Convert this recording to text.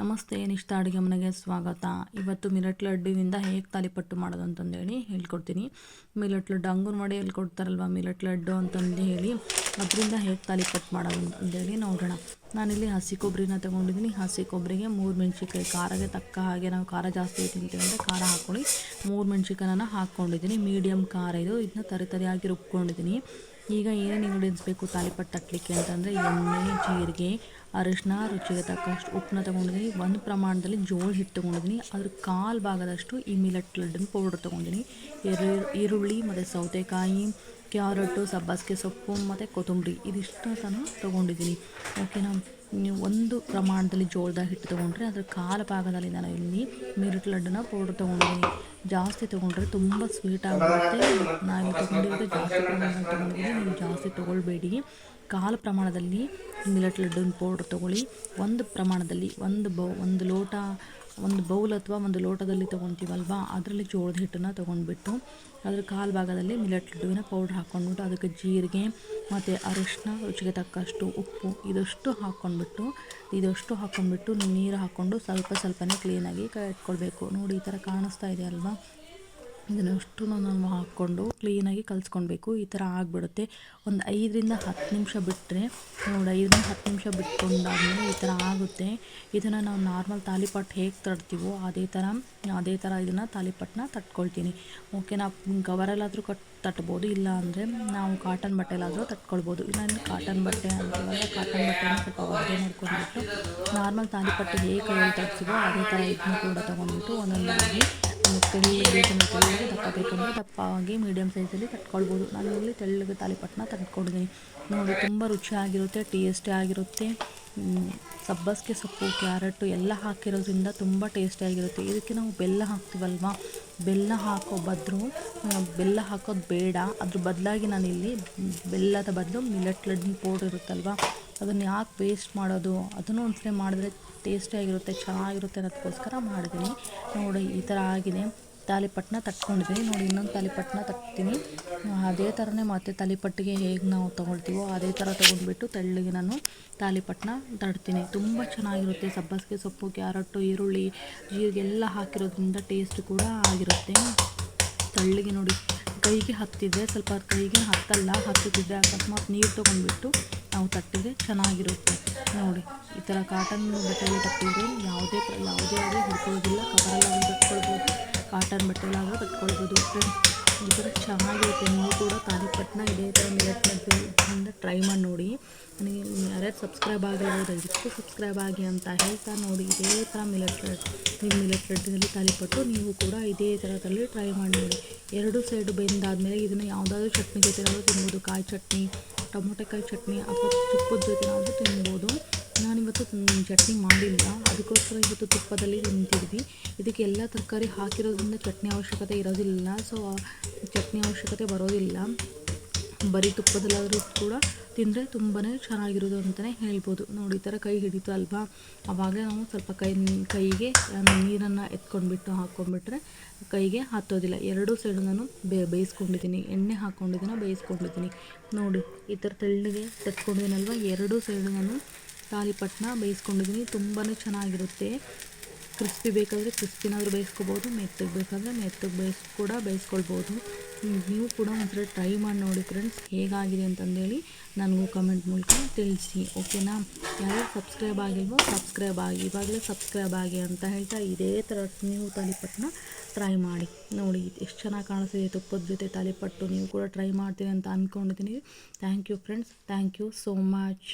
ನಮಸ್ತೆ ನಿಷ್ಠ ಅಡುಗೆ ಮನೆಗೆ ಸ್ವಾಗತ. ಇವತ್ತು ಮಿಲೆಟ್ ಲಡ್ಡುವಿಂದ ಹೇಗೆ ತಾಲಿಪಟ್ಟು ಮಾಡೋದು ಅಂತಂದೇಳಿ ಹೇಳ್ಕೊಡ್ತೀನಿ. ಮಿಲಟ್ ಲಡ್ಡು ಅಂಗನವಾಡಿ ಹೇಳ್ಕೊಡ್ತಾರಲ್ವ ಮಿಲಟ್ ಲಡ್ಡು ಅಂತಂದು ಹೇಳಿ ಅದರಿಂದ ಹೇಗೆ ತಾಲಿಪಟ್ಟು ಮಾಡೋದು ಅಂತಂದೇಳಿ ನೋಡೋಣ. ನಾನಿಲ್ಲಿ ಹಸಿ ಕೊಬ್ಬರಿನ ತೊಗೊಂಡಿದ್ದೀನಿ ಹಸಿ ಕೊಬ್ಬರಿಗೆ ಮೂರು ಮೆಣಸಿನ್ಕಾಯಿ ಖಾರಗೆ ತಕ್ಕ ಹಾಗೆ ನಾವು ಖಾರ ಜಾಸ್ತಿ ತಿಂತೀವಿ ಅಂದರೆ ಖಾರ ಹಾಕ್ಕೊಳ್ಳಿ ಮೂರು ಮೆಣಸಿನ್ಕಾಯನ್ನ ಹಾಕ್ಕೊಂಡಿದ್ದೀನಿ ಮೀಡಿಯಮ್ ಖಾರ ಇದು. ಇದನ್ನ ತರಿತರಿಯಾಗಿ ರುಬ್ಕೊಂಡಿದ್ದೀನಿ ಈಗ ಏನೇನು ಇಂಗ್ರೀಡಿಯೆಂಟ್ಸ್ ಬೇಕು, ತಾಲಿಪಟ್ಟು ತಟ್ಟಲಿಕ್ಕೆ ಅಂತಂದರೆ ಎಣ್ಣೆ, ಜೀರಿಗೆ ಅರಿಶಿನ ರುಚಿಗೆ ತಕ್ಕಷ್ಟು ಉಪ್ಪನ್ನ ತೊಗೊಂಡಿದ್ದೀನಿ ಒಂದು ಪ್ರಮಾಣದಲ್ಲಿ ಜೋಳ ಹಿಟ್ಟು ತೊಗೊಂಡಿದ್ದೀನಿ ಅದ್ರ ಕಾಲು ಭಾಗದಷ್ಟು ಈ ಮಿಲೆಟ್ ಲಡ್ಡನ್ ಪೌಡ್ರ್ ತೊಗೊಂಡಿದ್ದೀನಿ ಎರು ಈರುಳ್ಳಿ, ಮತ್ತು ಸೌತೆಕಾಯಿ, ಕ್ಯಾರೆಟು, ಸಬ್ಬಸಿಗೆ ಸೊಪ್ಪು, ಮತ್ತು ಕೊತ್ತಂಬರಿ ಇದಿಷ್ಟು ನಾನು ತೊಗೊಂಡಿದ್ದೀನಿ ಓಕೆನಾ ನೀವು ಒಂದು ಪ್ರಮಾಣದಲ್ಲಿ ಜೋಳದ ಹಿಟ್ಟು ತೊಗೊಂಡ್ರೆ ಅದ್ರ ಕಾಲು ಭಾಗದಲ್ಲಿ ನಾನು ಇಲ್ಲಿ ಮಿರಿಟ್ ಲಡ್ಡುನ ಪೌಡ್ರ್ ತೊಗೊಂಡಿದ್ದೀನಿ. ಜಾಸ್ತಿ ತೊಗೊಂಡ್ರೆ ತುಂಬ ಸ್ವೀಟ್ ಆಗುತ್ತೆ. ನಾವು ತೊಗೊಂಡಿರೋದು ಜಾಸ್ತಿ ಪ್ರಮಾಣದಲ್ಲಿ ತೊಗೊಂಡಿದ್ದೀನಿ. ನೀವು ಜಾಸ್ತಿ ತೊಗೊಳ್ಬೇಡಿ. ಕಾಲು ಪ್ರಮಾಣದಲ್ಲಿ ಮಿಲೆಟ್ ಲಡ್ಡುನ ಪೌಡ್ರ್ ತೊಗೊಳ್ಳಿ. ಒಂದು ಪ್ರಮಾಣದಲ್ಲಿ ಒಂದು ಬೌ, ಒಂದು ಲೋಟ ಒಂದು ಬೌಲ್ ಅಥವಾ ಒಂದು ಲೋಟದಲ್ಲಿ ತೊಗೊತೀವಲ್ವ? ಅದರಲ್ಲಿ ಜೋಳದ ಹಿಟ್ಟನ್ನು ತೊಗೊಂಡ್ಬಿಟ್ಟು ಅದ್ರ ಕಾಲು ಭಾಗದಲ್ಲಿ ಮಿಲೆಟ್ ಲಡ್ಡುವಿನ ಪೌಡ್ರ್ ಹಾಕ್ಕೊಂಡ್ಬಿಟ್ಟು ಅದಕ್ಕೆ ಜೀರಿಗೆ ಮತ್ತು ಅರಿಶಿನ ರುಚಿಗೆ ತಕ್ಕಷ್ಟು ಉಪ್ಪು ಇದಷ್ಟು ಹಾಕ್ಕೊಂಡ್ಬಿಟ್ಟು ಇದಷ್ಟು ಹಾಕ್ಕೊಂಡ್ಬಿಟ್ಟು ನೀರು ಹಾಕ್ಕೊಂಡು ಸ್ವಲ್ಪ ಸ್ವಲ್ಪನೇ ಕ್ಲೀನಾಗಿ ಕೈ ಇಟ್ಕೊಳ್ಬೇಕು ನೋಡಿ ಈ ಥರ ಕಾಣಿಸ್ತಾ ಇದೆ ಅಲ್ವಾ ಇದನ್ನಷ್ಟು ನಾನು ಹಾಕ್ಕೊಂಡು ಕ್ಲೀನಾಗಿ ಕಲಿಸ್ಕೊಳ್ಬೇಕು ಈ ಥರ ಆಗಿಬಿಡುತ್ತೆ. ಒಂದು ಐದರಿಂದ ಹತ್ತು ನಿಮಿಷ ಬಿಟ್ಟರೆ ನೋಡಿ ಐದರಿಂದ ಹತ್ತು ನಿಮಿಷ ಬಿಟ್ಕೊಂಡಾದ್ಮೇಲೆ ಈ ಥರ ಆಗುತ್ತೆ. ಇದನ್ನು ನಾವು ನಾರ್ಮಲ್ ತಾಲಿಪಟ್ ಹೇಗೆ ತಡ್ತೀವೋ ಅದೇ ಥರ ಅದೇ ಥರ ಇದನ್ನು ತಾಲಿಪಟ್ಟನ್ನ ತಟ್ಕೊಳ್ತೀನಿ. ಓಕೆ ನಾವು ಕವರಲ್ಲಾದರೂ ಕಟ್ ತಟ್ಬೋದು, ಇಲ್ಲ ಅಂದರೆ ನಾವು ಕಾಟನ್ ಬಟ್ಟೆಲಾದರೂ ತಟ್ಕೊಳ್ಬೋದು. ಇಲ್ಲ ಕಾಟನ್ ಬಟ್ಟೆ ಅಂತಂದರೆ ಕಾಟನ್ ಬಟ್ಟೆನ ಸ್ವಲ್ಪ ಒದ್ದೆ ಮಾಡ್ಕೊಂಡ್ಬಿಟ್ಟು ನಾರ್ಮಲ್ ತಾಲಿಪಟ್ಟು ಹೇಗೆ ಕೈಯಲ್ಲಿ ಅದೇ ಥರ ಇದನ್ನು ಕೂಡ ತೊಗೊಂಡ್ಬಿಟ್ಟು ಒಂದೊಂದಾಗಿ ತೆಳ್ಳಗೆ ದಪ್ಪ ಬೇಕಂದ್ರೆ ದಪ್ಪವಾಗಿ ಮೀಡಿಯಮ್ ಸೈಜಲ್ಲಿ ತಟ್ಕೊಳ್ಬೋದು. ನಾನು ಇಲ್ಲಿ ತೆಳ್ಳಗೆ ತಾಲಿಪಟ್ಟನ ತೆಗೆದುಕೊಂಡಿದ್ದೀನಿ ನೋಡಿ ತುಂಬ ರುಚಿಯಾಗಿರುತ್ತೆ ಟೇಸ್ಟಿ ಆಗಿರುತ್ತೆ. ಸಬ್ಬಸಿಗೆ ಸೊಪ್ಪು ಕ್ಯಾರೆಟು ಎಲ್ಲ ಹಾಕಿರೋದ್ರಿಂದ ತುಂಬ ಟೇಸ್ಟಿಯಾಗಿರುತ್ತೆ ಇದಕ್ಕೆ ನಾವು ಬೆಲ್ಲ ಹಾಕ್ತೀವಲ್ವ? ಬೆಲ್ಲ ಹಾಕೋ ಬದಲು ಬೆಲ್ಲ ಹಾಕೋದು ಬೇಡ. ಅದ್ರ ಬದಲಾಗಿ ನಾನಿಲ್ಲಿ ಬೆಲ್ಲದ ಬದಲು ಮಿಲೆಟ್ ಲಡ್ಡಿನ ಪೌಡ್ರ್ ಇರುತ್ತಲ್ವ? ಅದನ್ನು ಯಾಕೆ ವೇಸ್ಟ್ ಮಾಡೋದು? ಅದನ್ನು ಒಂದ್ಸರಿ ಮಾಡಿದ್ರೆ ಟೇಸ್ಟಿಯಾಗಿರುತ್ತೆ ಚೆನ್ನಾಗಿರುತ್ತೆ ಅನ್ನೋದಕ್ಕೋಸ್ಕರ ಮಾಡಿದ್ದೀನಿ ನೋಡಿ, ಈ ಥರ ಆಗಿದೆ. ತಾಲಿಪಟ್ಟನ್ನ ತಟ್ಕೊಂಡಿದ್ದೀನಿ ನೋಡಿ, ಇನ್ನೊಂದು ತಾಲಿಪಟ್ಟನ್ನ ತಟ್ತೀನಿ. ಅದೇ ಥರನೇ ಮತ್ತೆ ತಾಲಿಪಟ್ಟಿಗೆ ಹೇಗೆ ನಾವು ತೊಗೊಳ್ತೀವೋ ಅದೇ ಥರ ತೊಗೊಂಡ್ಬಿಟ್ಟು ತೆಳ್ಳಗೆ ನಾನು ತಾಲಿಪಟ್ಟನ್ನ ತಡ್ತೀನಿ ತುಂಬ ಚೆನ್ನಾಗಿರುತ್ತೆ. ಸಬ್ಬಸಿಗೆ ಸೊಪ್ಪು ಕ್ಯಾರೆಟು ಈರುಳ್ಳಿ ಜೀರಿಗೆ ಎಲ್ಲ ಹಾಕಿರೋದ್ರಿಂದ ಟೇಸ್ಟ್ ಕೂಡ ಆಗಿರುತ್ತೆ. ತಳ್ಳಿಗೆ ನೋಡಿ, ಕೈಗೆ ಹತ್ತಿದೆ ಸ್ವಲ್ಪ ಕೈಗೆ ಹತ್ತಲ್ಲ ಹತ್ತುತ್ತಿದ್ದೆ ಅಕಸ್ಮಾತ್ ನೀರು ತೊಗೊಂಡ್ಬಿಟ್ಟು ನಾವು ತಟ್ಟಿದ್ರೆ ಚೆನ್ನಾಗಿರುತ್ತೆ. ನೋಡಿ, ಈ ಥರ ಕಾಟನ್ ಬಟ್ಟೆಯಲ್ಲಿ ತಟ್ಟಿದ್ರೆ ಯಾವುದೇ ಯಾವುದೇ ಆಗಲಿ ಹಿಡ್ಕೊಳ್ಳೋದಿಲ್ಲ ಕವರಲ್ಲಾಗಲಿ ತಟ್ಕೊಳ್ಬೋದು. ಕಾಟನ್ ಬಟ್ಟೆಲಾದರೂ ತಟ್ಕೊಳ್ಬೋದು. ಫ್ರೆಂಡ್ಸ್ ಈ ಥರ ಚೆನ್ನಾಗಿರುತ್ತೆ. ನೀವು ಕೂಡ ತಾಲಿಪಟ್ಟನ ಇದೇ ಥರ ಮಿಲೆಟ್ ಟ್ರೈ ಮಾಡಿ ನೋಡಿ. ನನಗೆ ಯಾರ್ಯಾರು ಸಬ್ಸ್ಕ್ರೈಬ್ ಆಗಿಲ್ಲ ದಯವಿಟ್ಟು ಸಬ್ಸ್ಕ್ರೈಬ್ ಆಗಿ ಅಂತ ಹೇಳ್ತಾ ನೋಡಿ. ಇದೇ ಥರ ಮಿಲೆಟ್ ನೀವು ಮಿಲೆಟ್ ರೆಡ್ಡಲ್ಲಿ ತಾಲಿಪಟ್ಟು ನೀವು ಕೂಡ ಇದೇ ಥರದಲ್ಲಿ ಟ್ರೈ ಮಾಡಿ ನೋಡಿ. ಎರಡು ಸೈಡು ಬೆಂದಾದಮೇಲೆ ಇದನ್ನು ಯಾವುದಾದ್ರೂ ಚಟ್ನಿ ಜೊತೆ ತಿನ್ಬೋದು. ಕಾಯಿ ಚಟ್ನಿ ಟೊಮೊಟೊಕಾಯಿ ಚಟ್ನಿ ಅಥವಾ ತುಪ್ಪದ ನಾವು ತಿನ್ಬೋದು. ನಾನಿವತ್ತು ಚಟ್ನಿ ಮಾಡಿಲ್ಲ. ಅದಕ್ಕೋಸ್ಕರ ಇವತ್ತು ತುಪ್ಪದಲ್ಲಿ ತಿಂತಿದ್ವಿ. ಇದಕ್ಕೆ ಎಲ್ಲ ತರಕಾರಿ ಹಾಕಿರೋದ್ರಿಂದ ಚಟ್ನಿ ಅವಶ್ಯಕತೆ ಇರೋದಿಲ್ಲ. ಸೊ ಚಟ್ನಿ ಅವಶ್ಯಕತೆ ಬರೋದಿಲ್ಲ. ಬರೀ ತುಪ್ಪದಲ್ಲಾದರೂ ಕೂಡ ತಿಂದರೆ ತುಂಬಾ ಚೆನ್ನಾಗಿರೋದು ಅಂತಲೇ ಹೇಳ್ಬೋದು. ನೋಡಿ, ಈ ಥರ ಕೈ ಹಿಡಿತು ಅಲ್ವಾ? ಅವಾಗ ನಾವು ಸ್ವಲ್ಪ ಕೈ, ಕೈಗೆ ನೀರನ್ನು ಎತ್ಕೊಂಡ್ಬಿಟ್ಟು ಹಾಕ್ಕೊಂಡ್ಬಿಟ್ರೆ ಕೈಗೆ ಹತ್ತೋದಿಲ್ಲ. ಎರಡು ಸೈಡು ನಾನು ಬೇ, ಬೇಯಿಸ್ಕೊಂಡಿದ್ದೀನಿ. ಎಣ್ಣೆ ಹಾಕ್ಕೊಂಡಿದ್ದೀನಿ ಬೇಯಿಸ್ಕೊಂಡಿದ್ದೀನಿ. ನೋಡಿ, ಈ ಥರ ತೆಳ್ಳಗೆ ತಟ್ಕೊಂಡಿದ್ದೀನಲ್ವ ಎರಡು ಸೈಡು ನಾನು ತಾಲಿಪಟ್ಟನ ಬೇಯಿಸ್ಕೊಂಡಿದ್ದೀನಿ. ತುಂಬಾ ಚೆನ್ನಾಗಿರುತ್ತೆ. ಕ್ರಿಸ್ಪಿ ಬೇಕಾದರೆ ಕ್ರಿಸ್ಪಿನಾದರೂ ಬೇಯಿಸ್ಕೊಬೋದು, ಮೆತ್ತಗೆ ಬೇಕಾದರೆ ಮೆತ್ತಗೆ ಬೇಯಿಸ್, ಕೂಡ ಬೇಯಿಸ್ಕೊಳ್ಬೋದು. ನೀವು ಕೂಡ ಒಂಥರ ಟ್ರೈ ಮಾಡಿ ನೋಡಿ ಫ್ರೆಂಡ್ಸ್ ಹೇಗಾಗಿದೆ ಅಂತಂದೇಳಿ ನನಗೂ ಕಮೆಂಟ್ ಮೂಲಕ ತಿಳಿಸಿ ಓಕೆನಾ ಯಾರು ಸಬ್ಸ್ಕ್ರೈಬ್ ಆಗಿಲ್ವೋ ಸಬ್ಸ್ಕ್ರೈಬ್ ಆಗಿ, ಇವಾಗಲೇ ಸಬ್ಸ್ಕ್ರೈಬ್ ಆಗಿ ಅಂತ ಹೇಳ್ತಾ ಇದೇ ಥರ ನೀವು ತಾಲಿಪಟ್ಟನ್ನ ಟ್ರೈ ಮಾಡಿ. ನೋಡಿ, ಎಷ್ಟು ಚೆನ್ನಾಗಿ ಕಾಣಿಸ್ತಿದೆ ತುಪ್ಪದ ಜೊತೆ ತಾಲಿಪಟ್ಟು ನೀವು ಕೂಡ ಟ್ರೈ ಮಾಡ್ತೀವಿ ಅಂತ ಅಂದ್ಕೊಂಡಿದ್ದೀನಿ thank you friends thank you so much